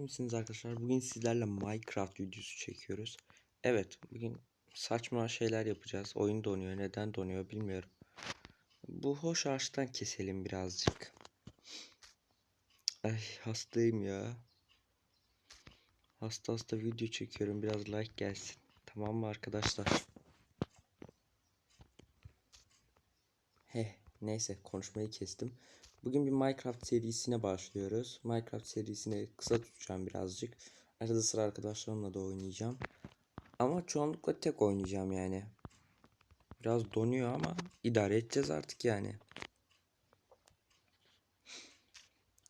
misiniz arkadaşlar? Bugün sizlerle Minecraft videosu çekiyoruz. Evet, bugün saçma şeyler yapacağız. Oyun donuyor. Neden donuyor bilmiyorum. Bu hoş ağaçtan keselim birazcık. Ay hastayım ya. Hasta hasta video çekiyorum. Biraz like gelsin. Tamam mı arkadaşlar? Heh, neyse konuşmayı kestim. Bugün bir Minecraft serisine başlıyoruz. Minecraft serisini kısa tutacağım birazcık. Arada sıra arkadaşlarımla da oynayacağım. Ama çoğunlukla tek oynayacağım yani. Biraz donuyor ama idare edeceğiz artık yani.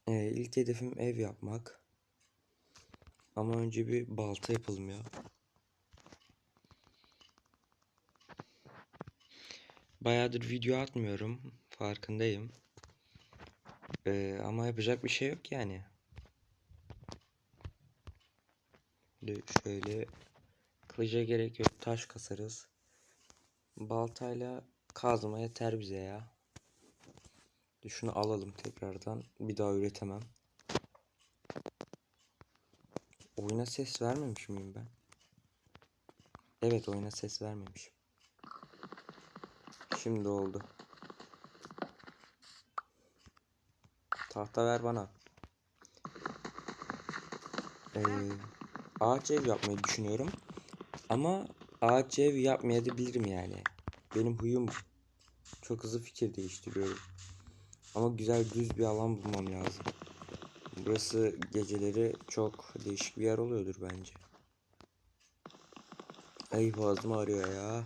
Ee, ilk hedefim ev yapmak. Ama önce bir balta yapalım ya. Bayağıdır video atmıyorum. Farkındayım. Ee, ama yapacak bir şey yok yani. De şöyle kılıca gerek yok. Taş kasarız. Baltayla kazma yeter bize ya. Şunu alalım tekrardan. Bir daha üretemem. Oyuna ses vermemiş miyim ben? Evet oyuna ses vermemişim. Şimdi oldu. Tahta ver bana. Ee, ağaç ev yapmayı düşünüyorum. Ama ağaç ev yapmayabilirim yani. Benim huyum çok hızlı fikir değiştiriyorum. Ama güzel düz bir alan bulmam lazım. Burası geceleri çok değişik bir yer oluyordur bence. Ay boğazım ağrıyor ya.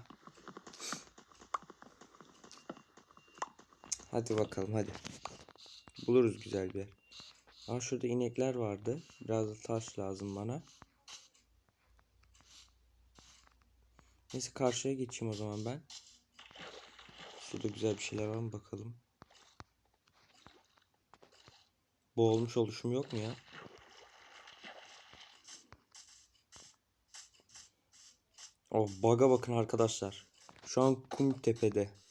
Hadi bakalım hadi. Buluruz güzel bir yer. Aa şurada inekler vardı. Biraz da taş lazım bana. Neyse karşıya geçeyim o zaman ben. Şurada güzel bir şeyler var mı bakalım. Boğulmuş oluşum yok mu ya? Oh baga bakın arkadaşlar. Şu an kum tepede.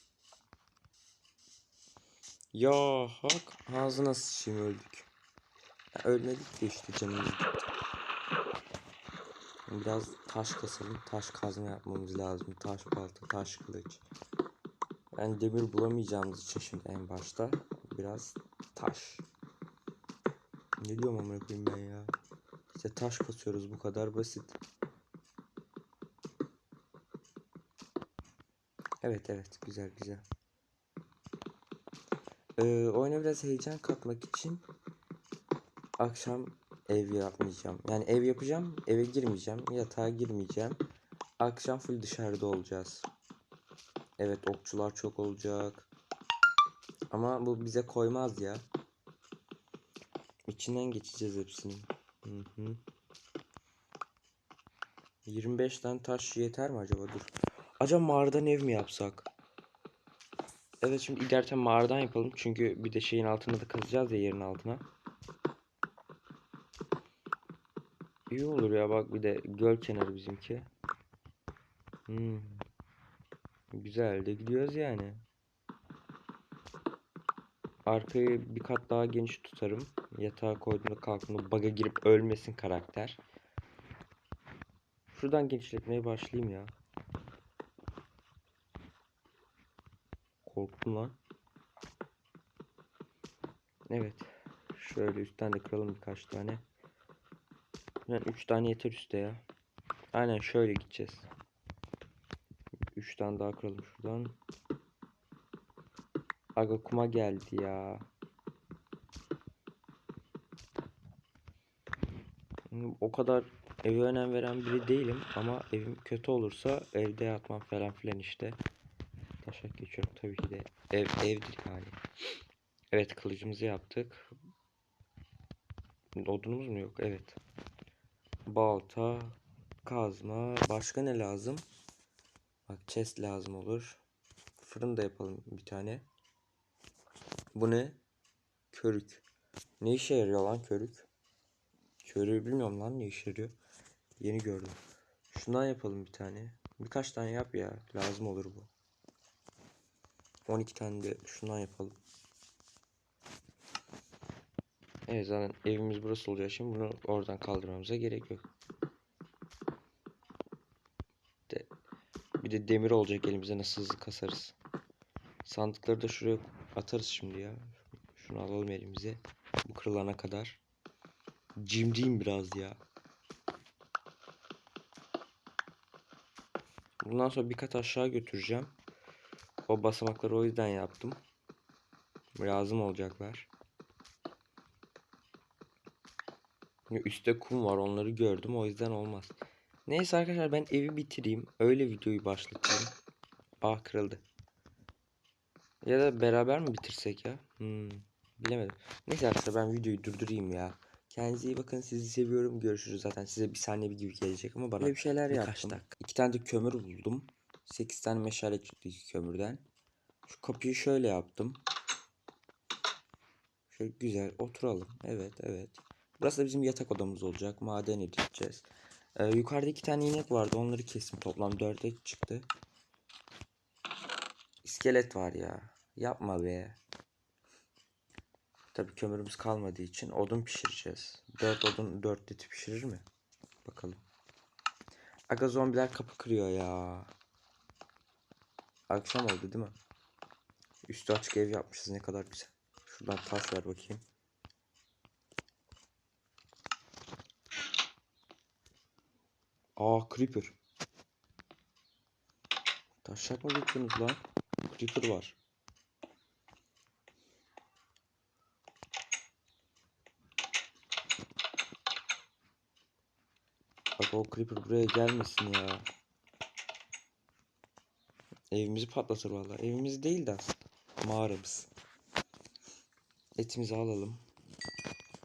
Ya hak ağzına sıçayım öldük. Ya, ölmedik de işte canımız. Biraz taş kasalım. Taş kazma yapmamız lazım. Taş balta, taş kılıç. Ben demir bulamayacağımız için şimdi en başta biraz taş. Ne diyorum amına koyayım ben ya? İşte taş kasıyoruz bu kadar basit. Evet evet güzel güzel. Ee, oyuna biraz heyecan katmak için akşam ev yapmayacağım. Yani ev yapacağım, eve girmeyeceğim, yatağa girmeyeceğim. Akşam full dışarıda olacağız. Evet okçular çok olacak. Ama bu bize koymaz ya. İçinden geçeceğiz hepsinin. Hı hı. 25 tane taş yeter mi acaba? Dur. Acaba mağaradan ev mi yapsak? Evet şimdi giderken mağaradan yapalım. Çünkü bir de şeyin altına da kazacağız ya yerin altına. İyi olur ya bak bir de göl kenarı bizimki. Hmm. Güzel de gidiyoruz yani. Arkayı bir kat daha geniş tutarım. Yatağa koyduğumda kalktığımda baga girip ölmesin karakter. Şuradan genişletmeye başlayayım ya. Korktum lan. Evet. Şöyle üstten de kıralım birkaç tane. Yani 3 tane yeter üstte ya. Aynen şöyle gideceğiz. 3 tane daha kıralım şuradan. Aga kuma geldi ya. O kadar eve önem veren biri değilim ama evim kötü olursa evde yatmam falan filan işte. Taşak geçiyorum tabii ki de. Ev evdir yani. Evet kılıcımızı yaptık. Odunumuz mu yok? Evet. Balta, kazma. Başka ne lazım? Bak chest lazım olur. Fırın da yapalım bir tane. Bu ne? Körük. Ne işe yarıyor lan körük? Körüğü bilmiyorum lan ne işe yarıyor. Yeni gördüm. Şundan yapalım bir tane. Birkaç tane yap ya. Lazım olur bu. 12 tane de şundan yapalım. Evet zaten evimiz burası olacağı için bunu oradan kaldırmamıza gerek yok. De, bir de demir olacak elimize nasıl hızlı kasarız. Sandıkları da şuraya atarız şimdi ya. Şunu alalım elimize. Bu kırılana kadar. Cimriyim biraz ya. Bundan sonra bir kat aşağı götüreceğim. O basamakları o yüzden yaptım. Lazım olacaklar. Ya Üstte kum var onları gördüm o yüzden olmaz. Neyse arkadaşlar ben evi bitireyim. Öyle videoyu başlatayım. Ah kırıldı. Ya da beraber mi bitirsek ya? Hmm, bilemedim. Neyse arkadaşlar ben videoyu durdurayım ya. Kendinize iyi bakın. Sizi seviyorum. Görüşürüz zaten. Size bir saniye bir gibi gelecek ama bana Böyle bir şeyler birkaç yaptım. dakika. İki tane de kömür buldum. 8 tane meşale çıktı kömürden. Şu kapıyı şöyle yaptım. Şöyle güzel oturalım. Evet evet. Burası da bizim yatak odamız olacak. Maden edeceğiz. Ee, yukarıda iki tane inek vardı. Onları kestim. Toplam dörde çıktı. İskelet var ya. Yapma be. Tabii kömürümüz kalmadığı için odun pişireceğiz. Dört odun dört eti pişirir mi? Bakalım. Aga zombiler kapı kırıyor ya. Akşam oldu değil mi? Üstü açık ev yapmışız ne kadar güzel. Şuradan taş ver bakayım. Aa creeper. Taşak mı getirdiniz lan? Creeper var. Bak o creeper buraya gelmesin ya. Evimizi patlatır vallahi. Evimiz değil de. Mağaramız. Etimizi alalım.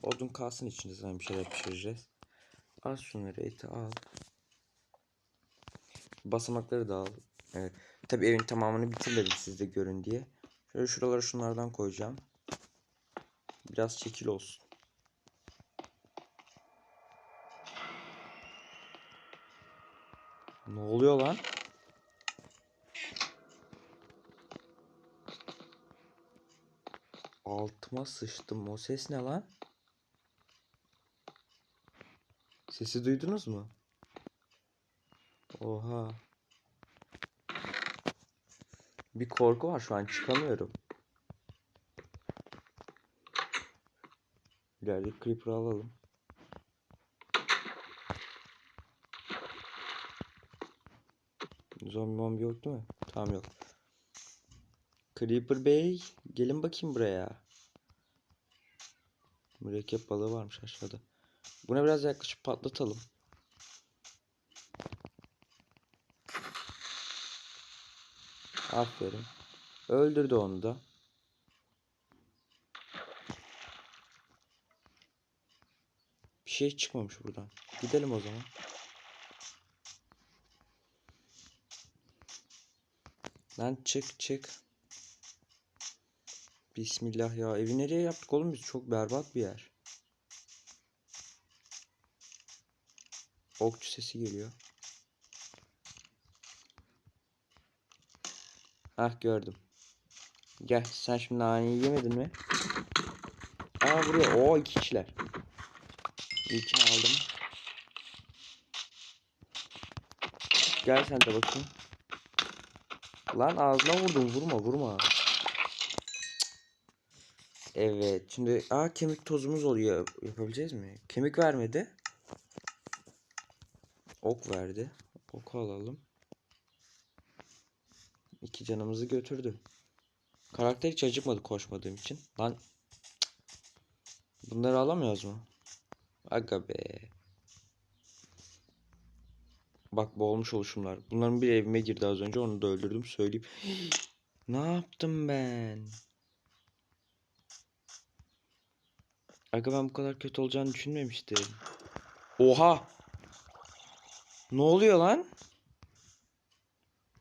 Odun kalsın içinde zaten bir şeyler pişireceğiz. Al şunları eti al. Basamakları da al. Evet. Tabi evin tamamını bitirmedim siz de görün diye. Şöyle şuralara şunlardan koyacağım. Biraz şekil olsun. Ne oluyor lan? Altıma sıçtım. O ses ne lan? Sesi duydunuz mu? Oha. Bir korku var şu an çıkamıyorum. İleride creeper alalım. Zombi mombi yok değil mi? Tamam yok. Creeper Bey gelin bakayım buraya. Mürekkep balığı varmış aşağıda. Buna biraz yaklaşıp patlatalım. Aferin. Öldürdü onu da. Bir şey çıkmamış buradan. Gidelim o zaman. Lan çık çık. Bismillah ya. Evi nereye yaptık oğlum biz? Çok berbat bir yer. Okçu sesi geliyor. Hah gördüm. Gel sen şimdi naneyi yemedin mi? Aa buraya. Oo iki kişiler. İlkini aldım. Gel sen de bakayım. Lan ağzına vurdum. Vurma vurma. Evet. Şimdi aa kemik tozumuz oluyor. Yapabileceğiz mi? Kemik vermedi. Ok verdi. Oku alalım. İki canımızı götürdü. Karakter hiç acıkmadı koşmadığım için. Lan. Bunları alamıyoruz mu? Aga be. Bak boğulmuş oluşumlar. Bunların bir evime girdi az önce. Onu da öldürdüm söyleyeyim. ne yaptım ben? Aga ben bu kadar kötü olacağını düşünmemiştim. Oha! Ne oluyor lan?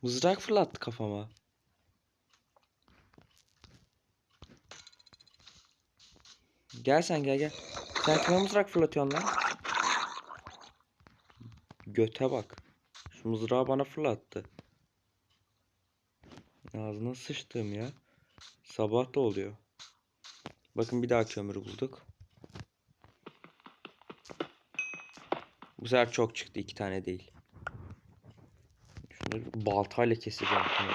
Mızrak fırlattı kafama. Gel sen gel gel. Sen kime mızrak fırlatıyorsun lan? Göte bak. Şu mızrağı bana fırlattı. Ağzına sıçtım ya. Sabah da oluyor. Bakın bir daha kömür bulduk. Bu sefer çok çıktı. iki tane değil. Şunları baltayla keseceğim. Şunu.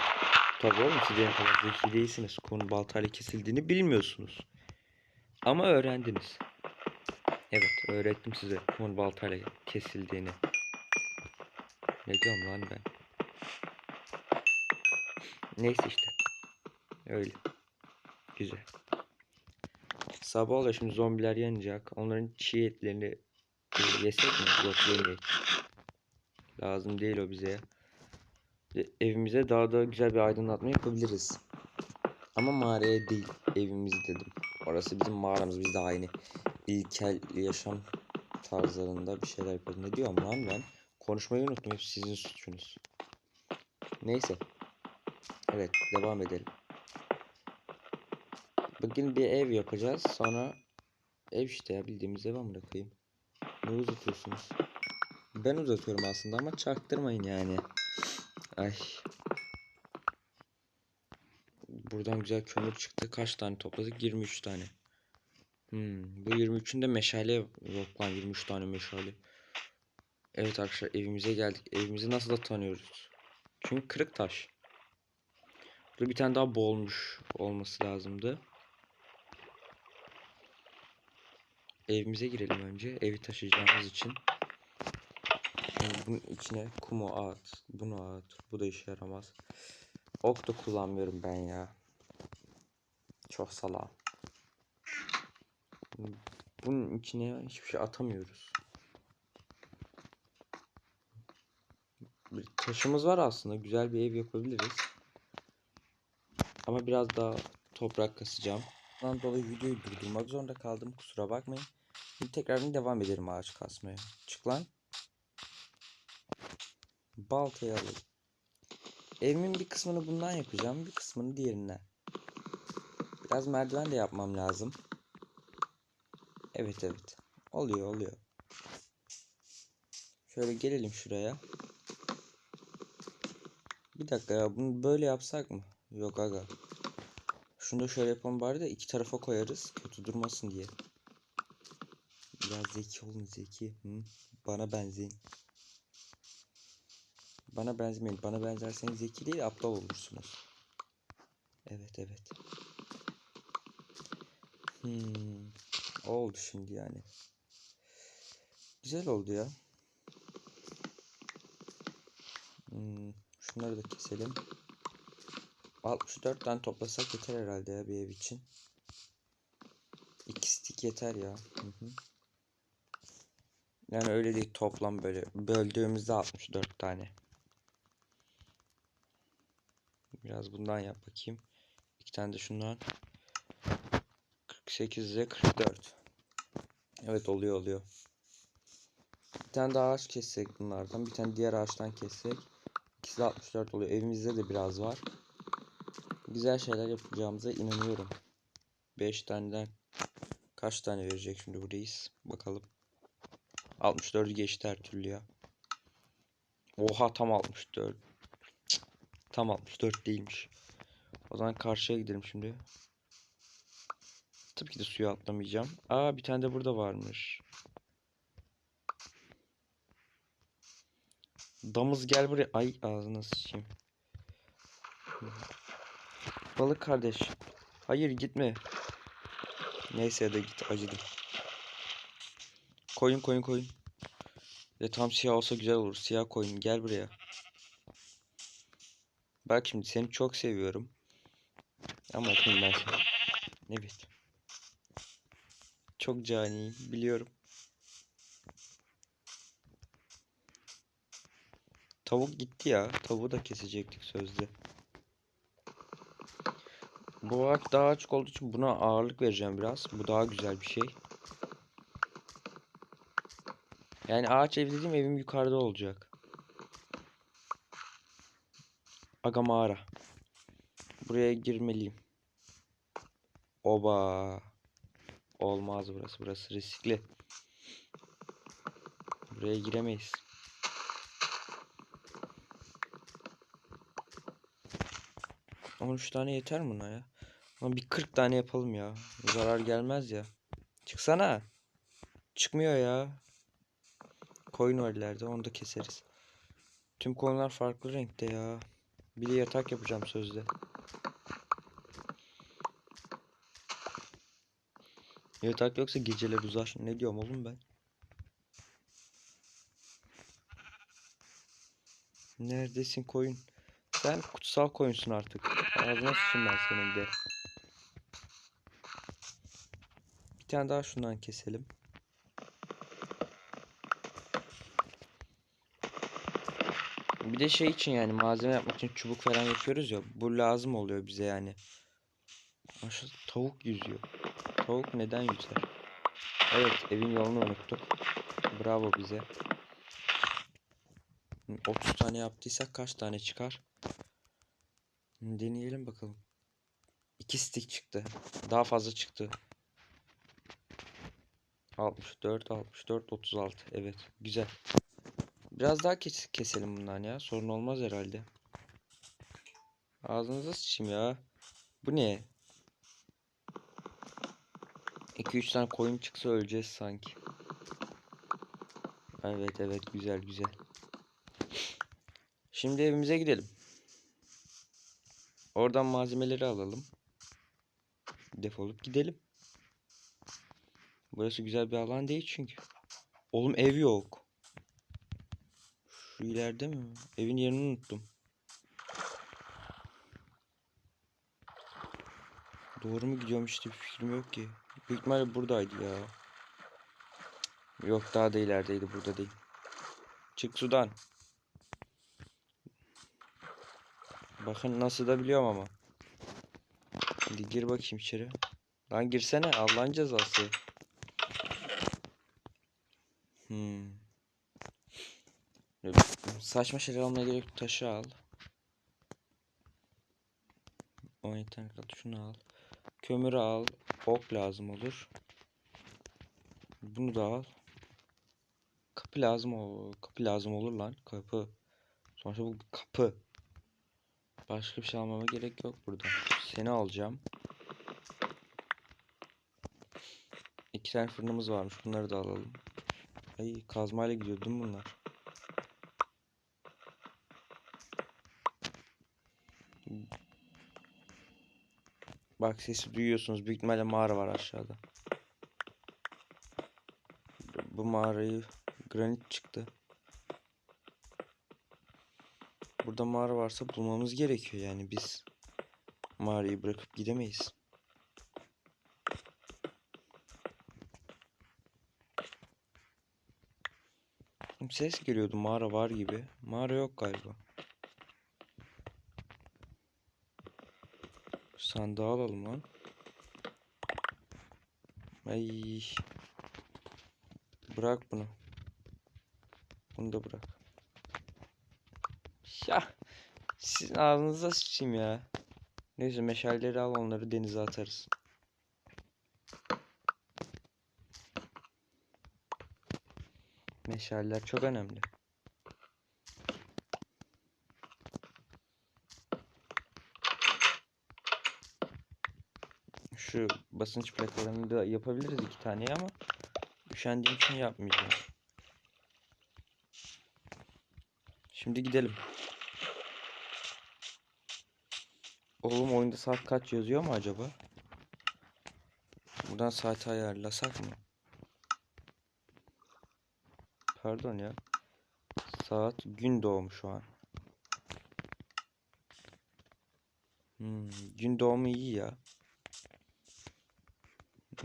Tabii oğlum siz kadar zeki değilsiniz. Konu baltayla kesildiğini bilmiyorsunuz. Ama öğrendiniz. Evet öğrettim size konu baltayla kesildiğini. Ne diyorum lan ben? Neyse işte. Öyle. Güzel. Sabah oluyor şimdi zombiler yanacak. Onların çiğ etlerini e, yesek mi? Yok yemeyek. Lazım değil o bize. E, Evimize daha da güzel bir aydınlatma yapabiliriz. Ama mağaraya değil evimiz dedim. Orası bizim mağaramız. Biz de aynı ilkel yaşam tarzlarında bir şeyler yapıyoruz. Ne diyorum lan ben? Konuşmayı unuttum. Hep sizin suçunuz. Neyse. Evet devam edelim. Bugün bir ev yapacağız. Sonra ev işte ya bildiğimiz ev amına koyayım. Ne uzatıyorsunuz? Ben uzatıyorum aslında ama çaktırmayın yani. Ay. Buradan güzel kömür çıktı. Kaç tane topladık? 23 tane. Hmm, bu 23'ünde meşale yok lan 23 tane meşale. Evet arkadaşlar evimize geldik. Evimizi nasıl da tanıyoruz? Çünkü kırık taş. Burada bir tane daha bolmuş olması lazımdı. Evimize girelim önce. Evi taşıyacağımız için. Şimdi bunun içine kumu at. Bunu at. Bu da işe yaramaz. Ok da kullanmıyorum ben ya. Çok salağım. Bunun içine hiçbir şey atamıyoruz. Bir taşımız var aslında. Güzel bir ev yapabiliriz. Ama biraz daha toprak kasacağım. Bundan dolayı videoyu durdurmak zorunda kaldım. Kusura bakmayın. Şimdi tekrardan devam edelim ağaç kasmaya. Çık lan. Baltayı alalım. Evimin bir kısmını bundan yapacağım. Bir kısmını diğerinden. Biraz merdiven de yapmam lazım. Evet evet. Oluyor oluyor. Şöyle gelelim şuraya. Bir dakika ya bunu böyle yapsak mı? Yok aga. Şunu da şöyle yapalım bari de iki tarafa koyarız. Kötü durmasın diye. Biraz zeki olun zeki. Hı? Bana benzeyin. Bana benzemeyin. Bana benzerseniz zeki değil aptal olursunuz. Evet evet. Hmm. Oldu şimdi yani. Güzel oldu ya. Hmm. Şunları da keselim. 64 tane toplasak yeter herhalde ya bir ev için. 2 stick yeter ya. Hı hı. Yani öyle değil toplam böyle böldüğümüzde 64 tane. Biraz bundan yap bakayım. İki tane de şundan. 48 ile 44. Evet oluyor oluyor. Bir tane daha ağaç kessek bunlardan. Bir tane diğer ağaçtan kessek. İkisi de 64 oluyor. Evimizde de biraz var. Güzel şeyler yapacağımıza inanıyorum. 5 taneden kaç tane verecek şimdi bu? Bakalım. 64'ü geçti her türlü ya. Oha tam 64. Cık, Tam 64 değilmiş. O zaman karşıya gidelim şimdi. Tabii ki de suya atlamayacağım. Aa bir tane de burada varmış. Damız gel buraya. Ay ağzına sıçayım. Balık kardeş. Hayır gitme. Neyse da git acıdım. Koyun koyun koyun. Ya tam siyah olsa güzel olur. Siyah koyun gel buraya. Bak şimdi seni çok seviyorum. Ama okuyayım ben seni. Evet. Çok cani biliyorum. Tavuk gitti ya. Tavuğu da kesecektik sözde. Bu ağaç daha açık olduğu için buna ağırlık vereceğim biraz. Bu daha güzel bir şey. Yani ağaç ev dediğim evim yukarıda olacak. Aga mağara. Buraya girmeliyim. Oba. Olmaz burası. Burası riskli. Buraya giremeyiz. On üç tane yeter mi buna ya? Ama bir 40 tane yapalım ya. Zarar gelmez ya. Çıksana. Çıkmıyor ya. koyun var ileride onu da keseriz. Tüm koyunlar farklı renkte ya. Bir de yatak yapacağım sözde. Yatak yoksa geceler uzar. Ne diyorum oğlum ben? Neredesin koyun? Sen kutsal koyunsun artık. Ağzına sıçayım ben senin de. Bir tane daha şundan keselim. Bir de şey için yani malzeme yapmak için çubuk falan yapıyoruz ya. Bu lazım oluyor bize yani. Aşağı tavuk yüzüyor. Tavuk neden yüzer? Evet evin yolunu unuttuk. Bravo bize. 30 tane yaptıysak kaç tane çıkar? Deneyelim bakalım. 2 stick çıktı. Daha fazla çıktı. 64, 64, 36. Evet, güzel. Biraz daha kes keselim bundan ya. Sorun olmaz herhalde. Ağzınıza sıçayım ya. Bu ne? 2-3 tane koyun çıksa öleceğiz sanki. Evet evet güzel güzel. Şimdi evimize gidelim. Oradan malzemeleri alalım. Defolup gidelim. Burası güzel bir alan değil çünkü. Oğlum ev yok. Şu ileride mi? Evin yerini unuttum. Doğru mu gidiyorum işte bir fikrim yok ki. Büyük ihtimalle buradaydı ya. Yok daha da ilerideydi burada değil. Çık sudan. Bakın nasıl da biliyorum ama. Hadi gir bakayım içeri. Lan girsene Allah'ın cezası. Hmm. Saçma şeyler almaya gerek yok. Taşı al. 17 tane kaldı. Şunu al. Kömürü al. Ok lazım olur. Bunu da al. Kapı lazım o. Kapı lazım olur lan. Kapı. Sonuçta bu kapı. Başka bir şey almama gerek yok burada. Seni alacağım. İki tane fırınımız varmış. Bunları da alalım. Ay kazmayla gidiyor değil mi bunlar? Bak sesi duyuyorsunuz. Büyük ihtimalle mağara var aşağıda. Bu mağarayı granit çıktı. Burada mağara varsa bulmamız gerekiyor yani biz mağarayı bırakıp gidemeyiz. Ses geliyordu mağara var gibi. Mağara yok galiba. Sandığı alalım lan. Ay. Bırak bunu. Bunu da bırak. Ya sizin ağzınıza sıçayım ya. Neyse meşaleleri al onları denize atarız. Meşaleler çok önemli. Şu basınç plakalarını da yapabiliriz iki tane ama üşendiğim için yapmayacağım. Şimdi gidelim. Oğlum oyunda saat kaç yazıyor mu acaba? Buradan saati ayarlasak mı? Pardon ya. Saat gün doğumu şu an. Hmm, gün doğumu iyi ya.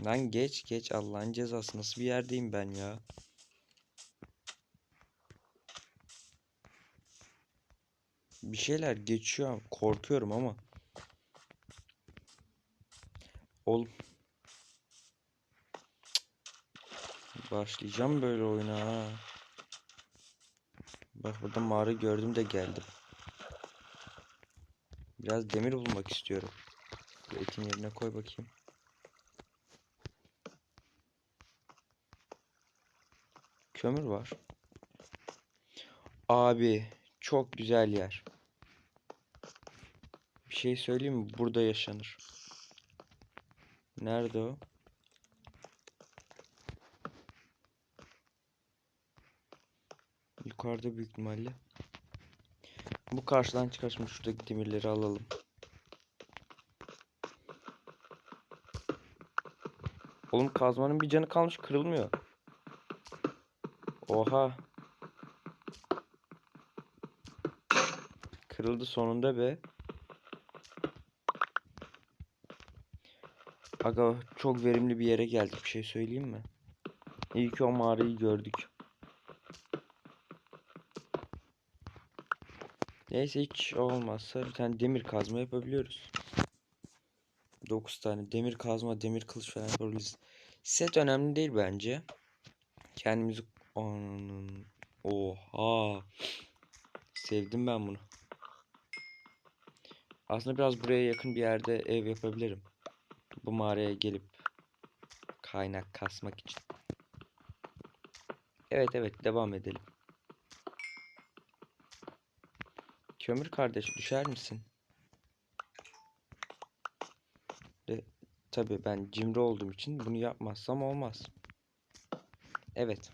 Lan geç geç Allah'ın cezası nasıl bir yerdeyim ben ya. Bir şeyler geçiyor korkuyorum ama. Oğlum. Başlayacağım böyle oyuna ha. Bak burada mağara gördüm de geldim. Biraz demir bulmak istiyorum. Bu etin yerine koy bakayım. Kömür var. Abi çok güzel yer. Bir şey söyleyeyim mi? Burada yaşanır. Nerede o? Yukarıda büyük ihtimalle. Bu karşıdan çıkar şimdi şuradaki demirleri alalım. Oğlum kazmanın bir canı kalmış kırılmıyor. Oha. Kırıldı sonunda be. Aga çok verimli bir yere geldik bir şey söyleyeyim mi? İyi ki o mağarayı gördük. Neyse hiç olmazsa bir tane demir kazma yapabiliyoruz. 9 tane demir kazma, demir kılıç falan yapabiliriz. Set önemli değil bence. Kendimizi... Ananın... Oha! Sevdim ben bunu. Aslında biraz buraya yakın bir yerde ev yapabilirim. Bu mağaraya gelip kaynak kasmak için. Evet evet devam edelim. Kömür kardeş düşer misin? Ve tabii ben cimri olduğum için bunu yapmazsam olmaz. Evet.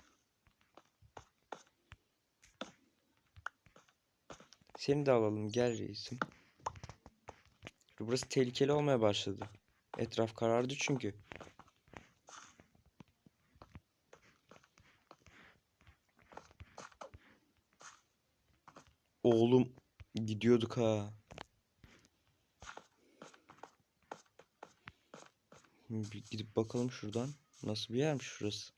Seni de alalım gel reisim. Burası tehlikeli olmaya başladı. Etraf karardı çünkü. Oğlum gidiyorduk ha. Bir gidip bakalım şuradan. Nasıl bir yermiş şurası.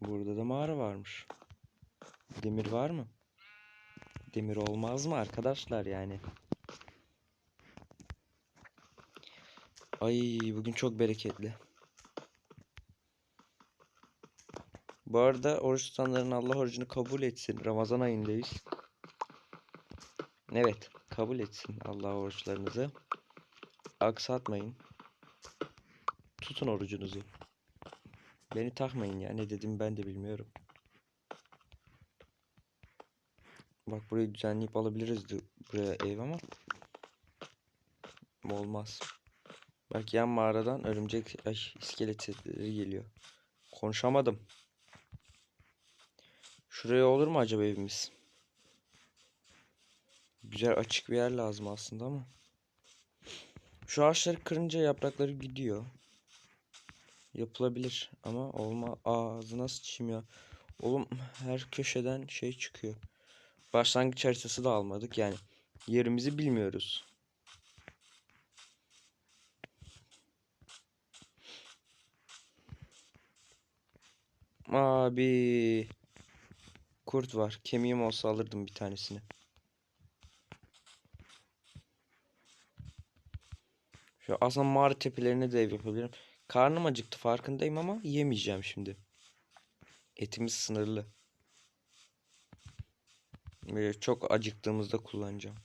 Burada da mağara varmış. Demir var mı? Demir olmaz mı arkadaşlar yani? Ay bugün çok bereketli. Bu arada oruç tutanların Allah orucunu kabul etsin. Ramazan ayındayız. Evet, kabul etsin Allah oruçlarınızı. Aksatmayın. Tutun orucunuzu. Beni takmayın ya. Ne dedim ben de bilmiyorum. Bak burayı düzenleyip alabiliriz buraya ev ama olmaz. Bak yan mağaradan örümcek ay, iskelet sesleri geliyor. Konuşamadım. Şuraya olur mu acaba evimiz? Güzel açık bir yer lazım aslında ama. Şu ağaçları kırınca yaprakları gidiyor. Yapılabilir ama olma ağzına sıçayım ya. Oğlum her köşeden şey çıkıyor. Başlangıç haritası da almadık yani. Yerimizi bilmiyoruz. Abi. Kurt var. Kemiğim olsa alırdım bir tanesini. Şu aslında mağara tepelerine de ev yapabilirim. Karnım acıktı farkındayım ama yemeyeceğim şimdi. Etimiz sınırlı. Böyle çok acıktığımızda kullanacağım.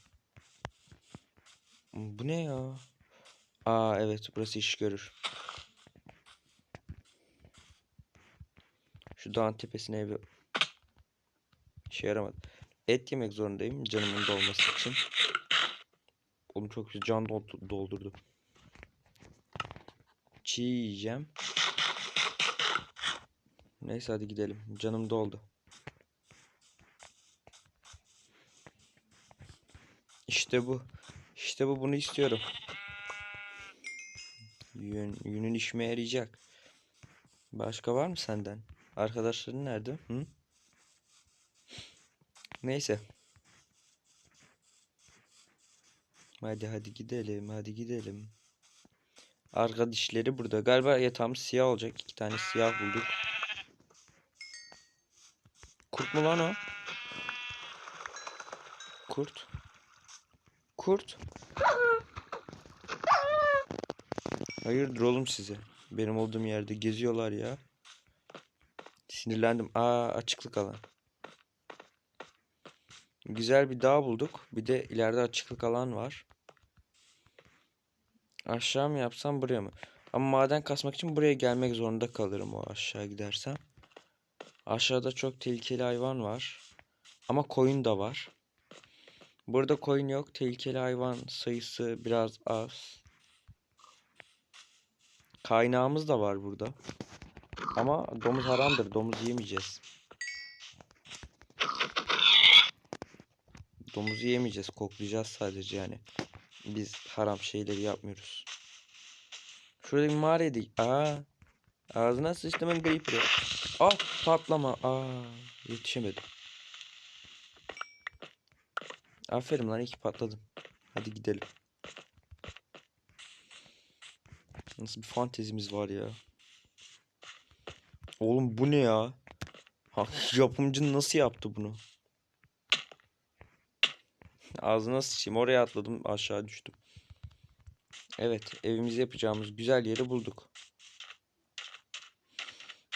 Bu ne ya? Aa evet burası iş görür. Şu dağın tepesine evi işe yaramadı. Et yemek zorundayım canımın dolması için. Oğlum çok güzel can doldu- doldurdu. Çiğ yiyeceğim. Neyse hadi gidelim. Canım doldu. İşte bu. İşte bu bunu istiyorum. Yün, yünün işime yarayacak. Başka var mı senden? Arkadaşların nerede? Hı? Neyse. Hadi hadi gidelim. Hadi gidelim. Arka dişleri burada. Galiba yatağımız siyah olacak. İki tane siyah bulduk. Kurt mu lan o? Kurt. Kurt. Hayırdır oğlum size? Benim olduğum yerde geziyorlar ya. Sinirlendim. Aa açıklık alan. Güzel bir dağ bulduk. Bir de ileride açıklık alan var. Aşağı mı yapsam buraya mı? Ama maden kasmak için buraya gelmek zorunda kalırım o aşağı gidersem. Aşağıda çok tehlikeli hayvan var. Ama koyun da var. Burada koyun yok. Tehlikeli hayvan sayısı biraz az. Kaynağımız da var burada. Ama domuz haramdır. Domuz yemeyeceğiz. Domuzu yemeyeceğiz. Koklayacağız sadece yani. Biz haram şeyleri yapmıyoruz. Şurada bir mağaraydı. Aa. Ağzına sıçtımın creeper'ı. Ah patlama. Aa yetişemedim. Aferin lan iki patladım. Hadi gidelim. Nasıl bir fantezimiz var ya. Oğlum bu ne ya? Ha, yapımcı nasıl yaptı bunu? Ağzına sıçayım. Oraya atladım aşağı düştüm. Evet evimizi yapacağımız güzel yeri bulduk.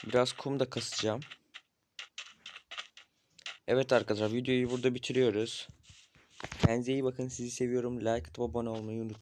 Biraz kum da kasacağım. Evet arkadaşlar videoyu burada bitiriyoruz. Kendinize iyi bakın. Sizi seviyorum. Like atıp abone olmayı unutmayın.